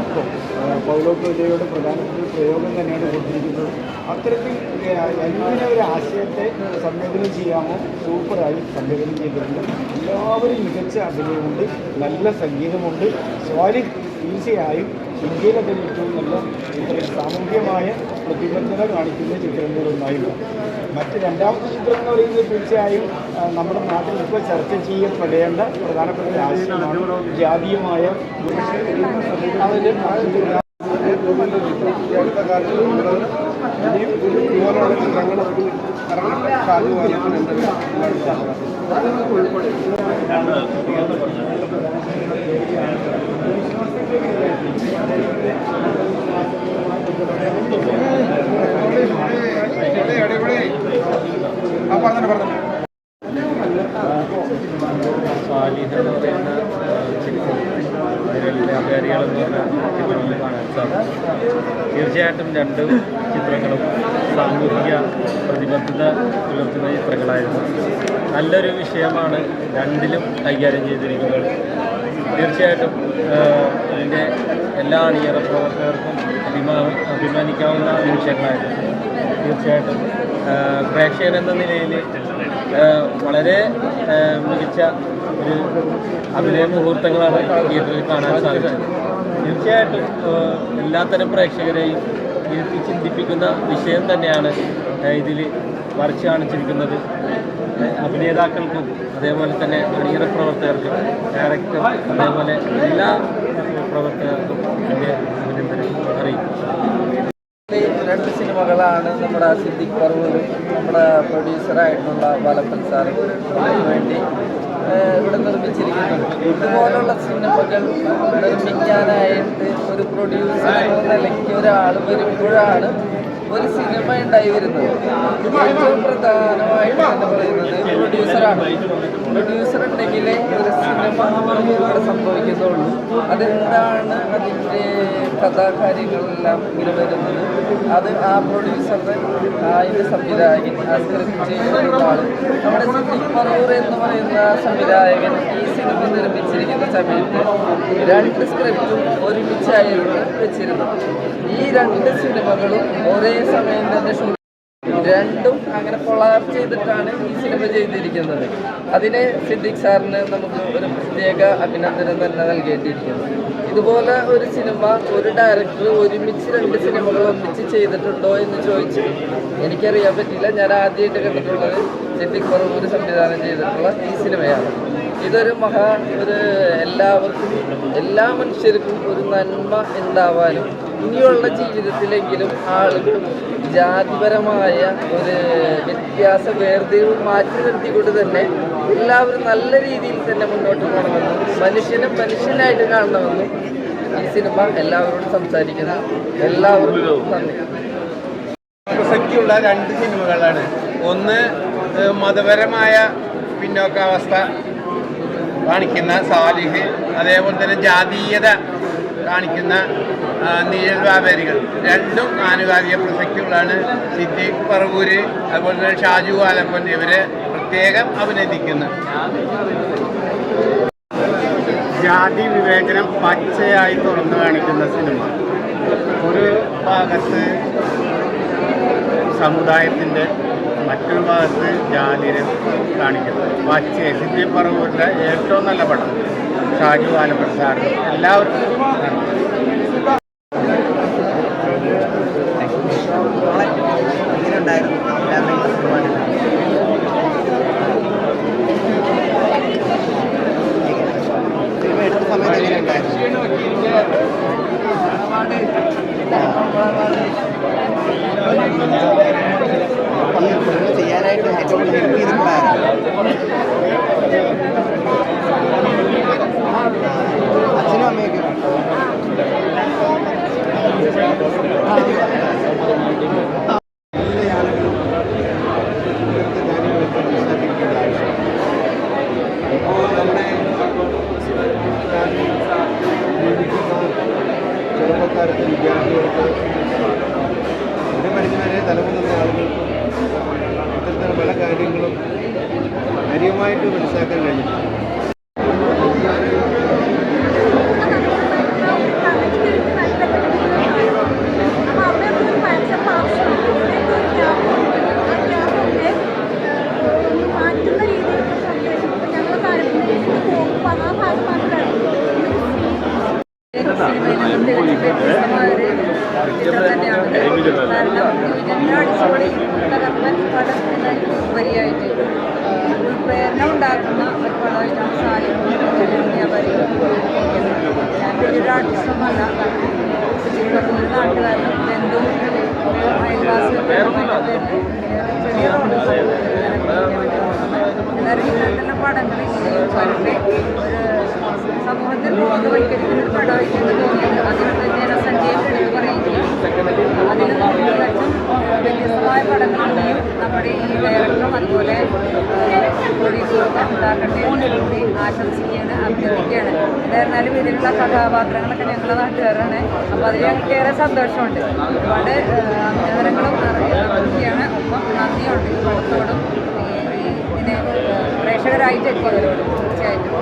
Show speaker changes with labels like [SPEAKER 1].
[SPEAKER 1] തത്വം പൗലോക്യോയുടെ പ്രധാനപ്പെട്ട പ്രയോഗം തന്നെയാണ് കൊടുത്തിരിക്കുന്നത്. അത്തരത്തിൽ എന്തിനെ ഒരു ആശയത്തെ സംവേദനം ചെയ്യാമോ സൂപ്പറായി സംവേദനം ചെയ്തിട്ടുണ്ട്. എല്ലാവരും മികച്ച അഭിനയമുണ്ട് നല്ല സംഗീതമുണ്ട്. സോലിഡ് തീർച്ചയായും ഇന്ത്യയിലെ തന്നെ ഏറ്റവും നല്ല സാമൂഹ്യമായ പ്രതിബദ്ധത കാണിക്കുന്ന ചിത്രങ്ങളിലൊന്നായിരുന്നു മറ്റ് രണ്ടാമത്തെ ചിത്രം എന്ന് പറയുന്നത് തീർച്ചയായും നമ്മുടെ നാട്ടിൽ ഇപ്പോൾ ചർച്ച ചെയ്യപ്പെടേണ്ട പ്രധാനപ്പെട്ട ആശയമാണ് ജാതീയമായ
[SPEAKER 2] അതിന്റെ പറഞ്ഞു പറഞ്ഞു
[SPEAKER 3] സ്വാലിഹ് എന്ന് പറയുന്ന ചിത്രം പറഞ്ഞ ചിത്രങ്ങൾ കാണാൻ സാധിക്കും. തീർച്ചയായിട്ടും രണ്ട് ചിത്രങ്ങളും സാമൂഹിക പ്രതിബദ്ധത പുലർത്തുന്ന ചിത്രങ്ങളായിരുന്നു. നല്ലൊരു വിഷയമാണ് രണ്ടിലും കൈകാര്യം ചെയ്തിരിക്കുന്നത്. തീർച്ചയായിട്ടും അതിന്റെ എല്ലാ അണിയറ പ്രവർത്തകർക്കും അഭിമാ അഭിമാനിക്കാവുന്ന നിമിഷങ്ങളായിരുന്നു. തീർച്ചയായിട്ടും പ്രേക്ഷകൻ എന്ന നിലയിൽ വളരെ മികച്ച ഒരു അഭിനയ മുഹൂർത്തങ്ങളാണ് തിയേറ്ററിൽ കാണാൻ സാധിച്ചത്. തീർച്ചയായിട്ടും എല്ലാത്തരം പ്രേക്ഷകരെയും ഇരുത്തി ചിന്തിപ്പിക്കുന്ന വിഷയം തന്നെയാണ് ഇതിൽ വരച്ച് കാണിച്ചിരിക്കുന്നത്. അഭിനേതാക്കൾക്കും അതേപോലെ തന്നെ അണിയറ പ്രവർത്തകർക്കും ഡയറക്ടർ അതേപോലെ എല്ലാ പ്രവർത്തകർക്കും എന്റെ അഭിനന്ദനം അറിയിക്കും
[SPEAKER 4] രണ്ട് സിനിമകളാണ് നമ്മുടെ സിദ്ദിഖ് പറവൂരും നമ്മുടെ പ്രൊഡ്യൂസറായിട്ടുള്ള വലപ്പൻ സാറ് നമുക്ക് വേണ്ടി ഇവിടെ നിർമ്മിച്ചിരിക്കുന്നത്. ഇതുപോലുള്ള സിനിമകൾ നിർമ്മിക്കാനായിട്ട് ഒരു പ്രൊഡ്യൂസർ നിലയ്ക്ക് ഒരാൾ വരുമ്പോഴാണ് ഒരു സിനിമ ഉണ്ടായി വരുന്നത്. ഏറ്റവും പ്രധാനമായിട്ട് എന്ന് പറയുന്നത് പ്രൊഡ്യൂസറാണ് പ്രൊഡ്യൂസർ ഉണ്ടെങ്കിലേ ഒരു സിനിമ ഇവിടെ സംഭവിക്കുന്നുള്ളൂ. അതെന്താണ് അതിന്റെ കഥാകാര്യങ്ങളെല്ലാം ഇങ്ങനെ വരുന്നത്? അത് ആ പ്രൊഡ്യൂസറുടെ അതിന്റെ സംവിധായകൻ ആ സ്ക്രിപ്റ്റ് നമ്മുടെ സിദ്ദിഖ് എന്ന് പറയുന്ന സംവിധായകൻ ഈ സിനിമ നിർമ്മിച്ചിരിക്കുന്ന സമയത്ത് രണ്ട് സ്ക്രിപ്റ്റും ഒരുമിച്ചായിരുന്നു വെച്ചിരുന്നത്. ഈ രണ്ട് സിനിമകളും ഒരേ സമയം തന്നെ രണ്ടും അങ്ങനെ കൊളാബ് ചെയ്തിട്ടാണ് ഈ സിനിമ ചെയ്തിരിക്കുന്നത്. അതിന് സിദ്ദിഖ് സാറിന് നമുക്ക് ഒരു പ്രത്യേക അഭിനന്ദനം തന്നെ നൽകേണ്ടിയിരിക്കുന്നു ഇതുപോലെ ഒരു സിനിമ ഒരു ഡയറക്ടർ ഒരുമിച്ച് രണ്ട് സിനിമകൾ ഒന്നിച്ച് ചെയ്തിട്ടുണ്ടോ എന്ന് ചോദിച്ചു എനിക്കറിയാൻ പറ്റില്ല. ഞാൻ ആദ്യമായിട്ട് കണ്ടിട്ടുള്ളത് സിദ്ദിഖ് പറവൂർ സംവിധാനം ചെയ്തിട്ടുള്ള ഈ സിനിമയാണ് ഇതൊരു മഹാ ഒരു എല്ലാവർക്കും എല്ലാ മനുഷ്യർക്കും ഒരു നന്മ ഉണ്ടാവാനും ഇനിയുള്ള ജീവിതത്തിലെങ്കിലും ആളുകൾ ജാതിപരമായ ഒരു വ്യത്യാസ വേർതിരിവ് മാറ്റി നിർത്തിക്കൊണ്ട് തന്നെ എല്ലാവരും നല്ല രീതിയിൽ തന്നെ മുന്നോട്ട് പോകണമെന്നും മനുഷ്യനെ മനുഷ്യനായിട്ട് കാണണമെന്നും ഈ സിനിമ എല്ലാവരോടും സംസാരിക്കുന്നു. എല്ലാവരും
[SPEAKER 2] പ്രസക്തിയുള്ള രണ്ട് സിനിമകളാണ്. ഒന്ന് മതപരമായ പിന്നോക്കാവസ്ഥ കാണിക്കുന്ന സാലിഹ് അതേപോലെ തന്നെ ജാതീയത കാണിക്കുന്ന നീഴൽ വ്യാപാരികൾ രണ്ടും ആനുകാലിക പ്രസക്തികളാണ്. സിദ്ദീഖ് പറവൂര് അതുപോലെ തന്നെ ഷാജു ആലപ്പൻ ഇവരെ പ്രത്യേകം അഭിനന്ദിക്കുന്നു. ജാതി വിവേചനം പച്ചയായി തുറന്നു കാണിക്കുന്ന സിനിമ. ഒരു ഭാഗത്ത് സമുദായത്തിന്റെ മറ്റൊരു ഭാഗത്ത് ജാതിനെ കാണിക്കുന്നത് പച്ച സിദ്ധി പറവൂരിന്റെ ഏറ്റവും നല്ല പടം. ഷാജു ആലപ്പൻ സാറിന് എല്ലാവർക്കും Thank
[SPEAKER 5] ചെയ്യാനായിട്ട്
[SPEAKER 1] ചെറുപ്പക്കാർക്ക് വിദ്യാർത്ഥികൾക്ക് കാര്യമായിട്ട് മനസ്സിലാക്കാൻ
[SPEAKER 6] കഴിഞ്ഞിട്ടില്ല Thank you. ഉപരിയായിട്ട് ഉൾപ്രേരണ ഉണ്ടാക്കുന്ന ഒരു പടമായിട്ടാണ് സാരി ഞാൻ ഒരു ആർട്ടിസ്റ്റൊന്നുമല്ല അല്ല നാട്ടുകാരനും വ്യത്യസ്തമായ പടങ്ങൾ നമ്മുടെ ഈ ഡയറക്ടറും അതുപോലെ ഉണ്ടാക്കട്ടെ ആശംസിക്കുകയാണ് അഭ്യർത്ഥിക്കുകയാണ്. എന്തായിരുന്നാലും ഇതിലുള്ള കഥാപാത്രങ്ങളൊക്കെ ഞങ്ങളുടെ നാട്ടുകാരാണ്. അപ്പോൾ അതിൽ ഞങ്ങൾക്ക് ഏറെ സന്തോഷമുണ്ട്. ഒരുപാട് അഭിനന്ദനങ്ങളും അറിയിക്കുകയാണ്. ഒപ്പം നന്ദിയുണ്ട് ഈ പടത്തോടും. ഇതിനെ പ്രേക്ഷകരായിട്ട് എത്തിയവരോടും തീർച്ചയായിട്ടും.